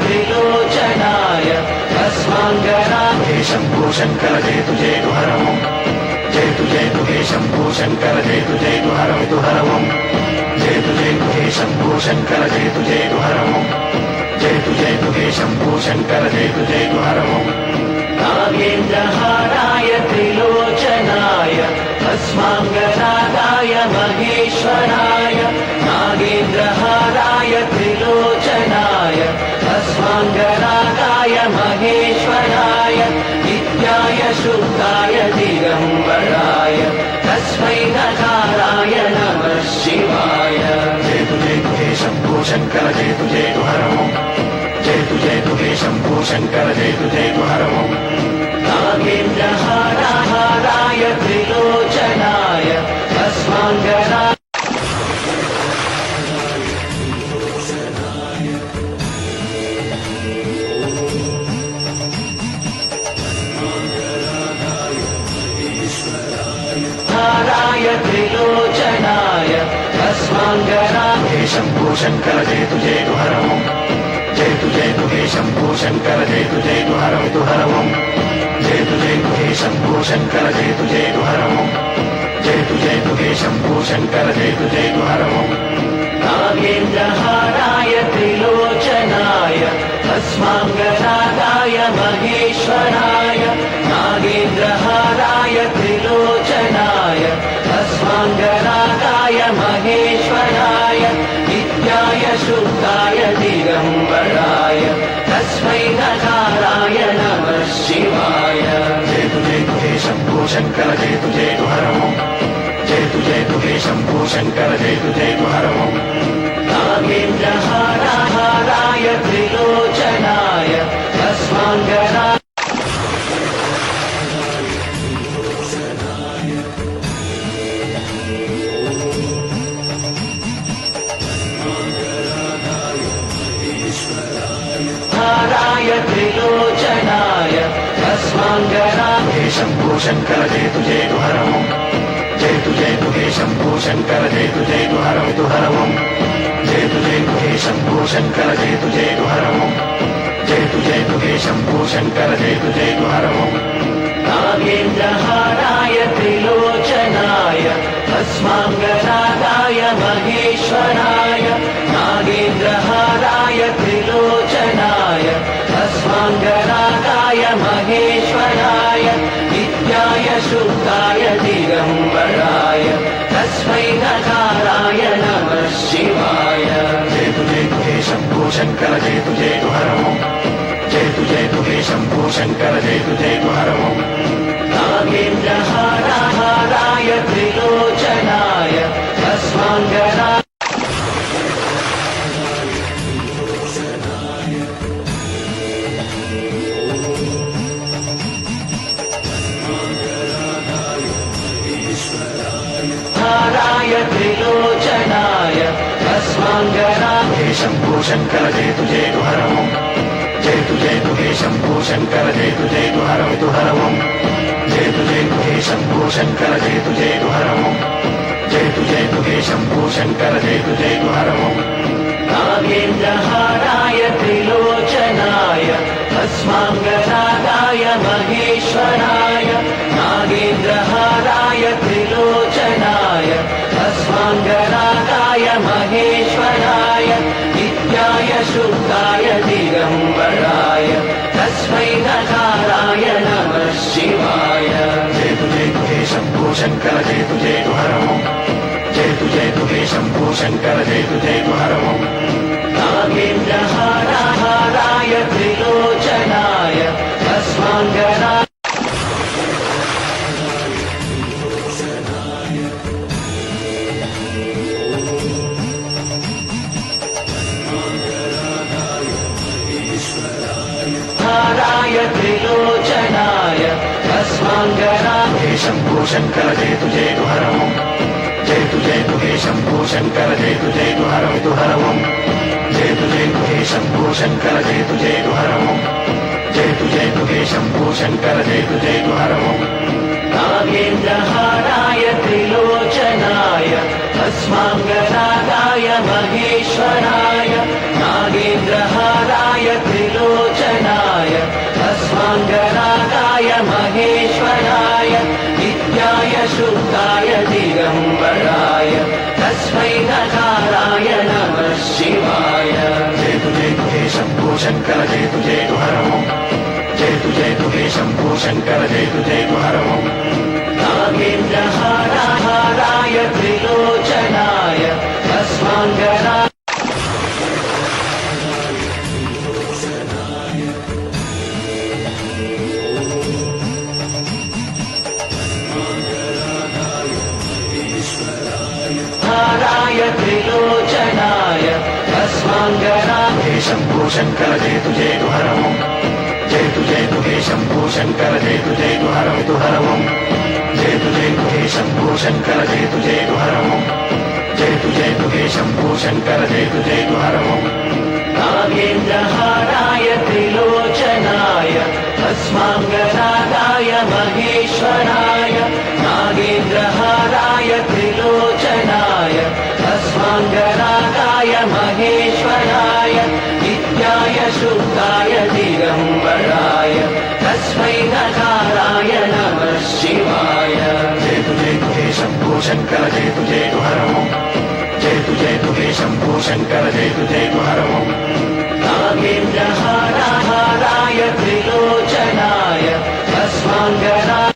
त्रिलोचनाय तस्माङ्गनाय शम्भो शङ्कर जेतु जेतु हरमम् जेतु जेतु हे शम्भो शङ्कर जेतु जेतु हरमितु हरमम् जेतु जेतु हे शम्भो शङ्कर जेतु जेतु हरमम् जेतु जेतु हे शम्भो शङ्कर जेतु जेतु हरमम् नागेन्द्रहाराय त्रिलोचनाय अस्माङ्गनादाय महेश्वराय ङ्गाय महेश्वराय नित्याय शुद्धाय दिगम्बराय तस्मै नकाराय नमः शिवाय। जेतु जेतु हे शम्भो शङ्कर जेतु जेतु जेतुहरो जेतु जेतु हे शम्भो शङ्कर जेतु जेतु जयतु नागेन्द्रहाराः भस्माङ्गराय हे शम्भो शङ्कर जयतु जयतु हरमम् जयतु जयतु हे शम्भो शङ्कर जयतु जयतु हरमितु हरमम् जयतु जयतु हे शम्भो शङ्कर जयतु जयतु हरमम् जयतु जयतु हे शम्भो शङ्कर जयतु जयतु हरमम् नागेन्द्रहाराय त्रिलोचनाय भस्माङ्गरागाय शुद्धाय दिगम्बराय तस्मै नकाराय नमः शिवाय जयतु जयतु हे शम्भो शङ्कर जयतु जयतु हरमम् जयतु जयतु हे शम्भो शङ्कर जयतु जयतु हरमम् शम्भो शङ्कर जेतु जेतु जय जेतु जेतु हे शम्भो शङ्कर जेतु जेतु जयतु जयद्वाहरव जेतु जेतु हे शम्भो शङ्कर जेतु जेतु जयतु जेतु जेतु हे शम्भो शङ्कर जेतु जेतु जयद्वारम नागेन्द्रहाराय त्रिलोचनाय अस्माङ्गजाताय महेश्वराय नागेन्द्रहाराय त्रिलोचनाय अस्माङ्गजाताय महेश्वराय। शुद्धाय दिगम्बराय तस्मै नकाराय नमः शिवाय जयतु जयतु हे शम्भो शङ्कर जयतु जयतु हरमम् శంభో శంకర జయతు జయతు హరమం. జయతు జయతు హే శంభో శంకర జయతు జయతు హరమితు హరమం. జయతు జయతు హే శంభో శంకర జయతు జయతు హరమం. జయతు జయతు హే శంభో శంకర జయతు జయతు హరమం. నాగేంద్రహారాయ త్రిలోచనాయ భస్మాంగదాయ మహేశ్వరాయ నాగేంద్రహారాయ త్రిలోచనాయ భస్మాంగ శంకర జయతు జయతు హరము. జయతు జయతు హే శంభో శంకర జయతు జయతు హరము. కామిన్య హారాయ త్రిలోచ ङ्गे शम्पोषन् कर जयतु जय गुहरमो जयतु जयतुके शम्भोषन् कर जयतु जयद्वारवे तु जयतु जयतुगे सम्पोषन् कर जयतु जय गुहरमं जयतु जयतुके सम्भोषन् कर जयतु जयद्वारमं कागेन्द्रहाराय त्रिलोचनाय अस्माङ्गजाताय महेश्वराय। తస్మై నారాయణ శివాయ జయతు జయతు హే శంభో శంకర జయతు జయతు హరము జయతు జయతు హే శంభో శంకర జయతు జయతు హరము నాగేంద్ర योजनाय तस्माङ्गनाभे शम्भो शङ्कर जेतु जेतु हरमम् जेतु जेतु हे शम्भो शङ्कर जेतु जेतु हरमितु हरमम् जेतु जेतु हे शम्भो शङ्कर जेतु जेतु हरमम् जेतु जेतु हे शम्भो शङ्कर जेतु जेतु हरमम् नागेन्द्रहाराय त्रिलोचनाय तस्माङ्गनादाय महेश्वराय शुद्धाय दिगम्बराय तस्मै नकाराय नमः शिवाय। जेतु जेतु हे शम्भो शङ्कर जेतु जेतु हरमो जेतु जेतु हे शम्भो शङ्कर जेतु जेतु हरमो जयतुहरोहारहाराय त्रिलोचनाय तस्माङ्गथा